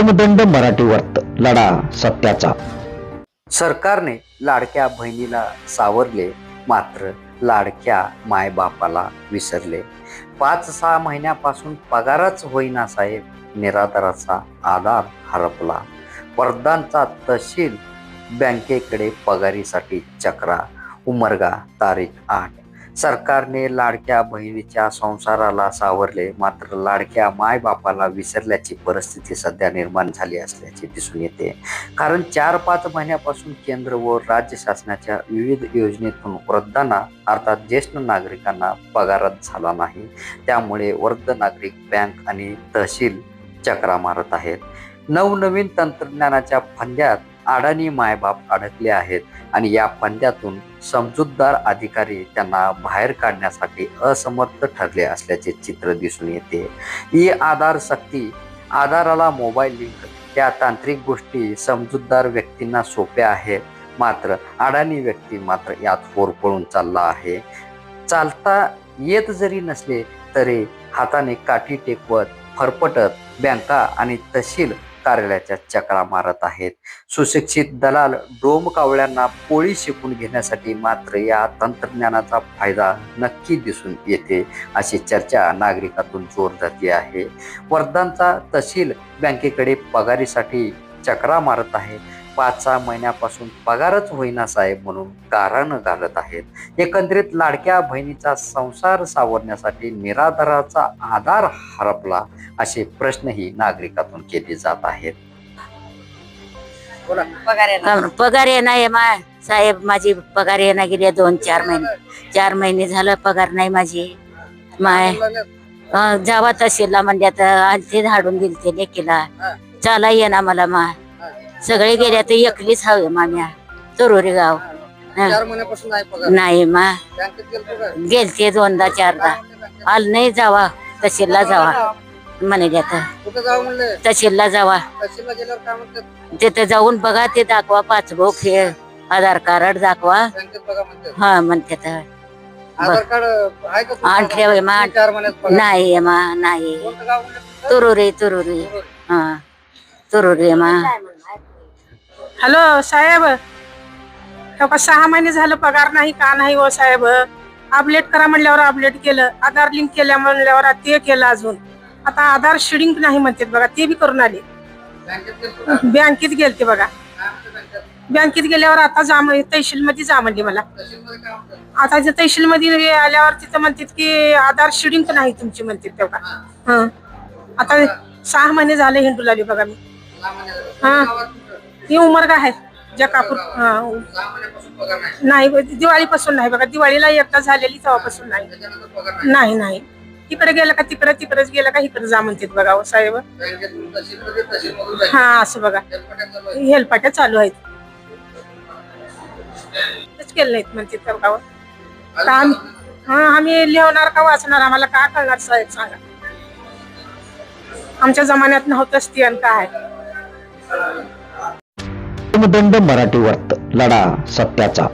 दंड मराठी वर्त लढा सत्याचा. सरकारने लाडक्या बहिणीला सावरले मात्र लाडक्या मायबापाला विसरले. पाच सहा महिन्यापासून पगारच होईना साहेब निराधाराचा आधार हरपला. वर्धांचा तहसील बँकेकडे पगारीसाठी चक्रा. उमरगा तारीख आठ. सरकारने लाडक्या बहिणीच्या संसाराला सावरले मात्र लाडक्या मायबापाला विसरल्याची परिस्थिती सध्या निर्माण झाली असल्याचे दिसून येते. कारण चार पाच महिन्यापासून केंद्र व राज्य शासनाच्या विविध योजनेतून वृद्धांना अर्थात ज्येष्ठ नागरिकांना पगारच झाला नाही. त्यामुळे वृद्ध नागरिक बँक आणि तहसील चक्रा मारत आहेत. नवनवीन तंत्रज्ञानाच्या फंद्यात अडाणी मायबाप अडकले आहेत आणि या फंद्यातून समजूतदार अधिकारी त्यांना बाहेर काढण्यासाठी असमर्थ ठरले असल्याचे चित्र दिसून येते. ही आधार सक्ती आधाराला मोबाईल लिंक या तांत्रिक गोष्टी समजूतदार व्यक्तींना सोप्या आहेत. मात्र अडाणी व्यक्ती मात्र यात होरपळून चालला आहे. चालता येत जरी नसले तरी हाताने काठी टेकवत फरफटत बँका आणि तहसील कार्यालयाच्या चकरा मारत आहेत. सुशिक्षित दलाल डोम कावळ्यांना पोळी शिकून घेण्यासाठी मात्र या तंत्रज्ञानाचा फायदा नक्की दिसून येते अशी चर्चा नागरिकातून जोर धरली आहे. वर्धांचा तहसील बँकेकडे पगारीसाठी चकरा मारत आहे. पाच सहा महिन्यापासून पगारच होईना साहेब म्हणून कारण घालत आहेत. एकंदरीत लाडक्या बहिणीचा संसार सावरण्यासाठी निराधाराचा आधार हरपला. असे प्रश्नही नागरिकातून केले जात आहेत. पगार ये नाही मा. साहेब माझी पगार ये ना गेली दोन चार महिने. चार महिने झालं पगार नाही माझी. माय जावा तहसीलला म्हणल्यात ते धाडून दिल ते लेकीला. चाला ये ना मला मा. सगळे गेल्या तर एकलीच हवे माम्या तरोरी गाव. नाही पगार. नाही मा? गेलते दोनदा चारदा. आल नाही जावा तहसीलला जावा. म्हणाले तर कुठं जाऊ म्हणले? तहसीलला जावा. तहसीलला गेल्यावर काय म्हणतात? तिथे जाऊन बघा ते दाखवा पासबुक हे आधार कार्ड दाखवा. बँकेत बघा म्हणतात. हा म्हणते तर. आधार कार्ड आहे का तुमचं? आणले होय, मा- तीन चार महिन्यात पगार. नाही मा नाही. कोणतं गाव म्हणलं तुमचं? तुरुरी तुरुरी. हा. तुरुरी मा. हॅलो साहेब. हो का सहा महिने झालं पगार नाही का नाही हो साहेब? अपडेट करा म्हणल्यावर अपडेट केलं. आधार लिंक केल्या म्हणल्यावर ते केलं अजून. आता आधार शिडिंग नाही म्हणतात बघा ते बी करून आले. बँकेत गेलतो बघा. बँकेत? गेल्यावर आता जा तहसील मध्ये जा म्हणली मला? आता जे तहसील मध्ये आल्यावर तिथं म्हणतात की आधार शिडिंग नाही तुमची म्हणतात तेव्हा हा. आता सहा महिने झाले हिंडू लागले बघा मी. हा. ही उमरगा आहे जकापूर. हा. नाही. दिवाळीपासून नाही बघा दिवाळीला एकदा झालेली तेव्हापासून नाही. नाही नाही. तिकडे गेलं का तिकडे तिकडेच गेलं का इकडे जा म्हणतात बघा हो साहेब. हा असं बघा. चालू हेलपाट्या चालू आहेत. तेच केलं नाहीत म्हणते हो. तर आम्ही हा आम्ही लिहणार का वाचणार आम्हाला काय कळणार साहेब सांगा. आमच्या जमान्यात नव्हतंच ती आणि काय मराठी वर्त. लढा सत्याचा.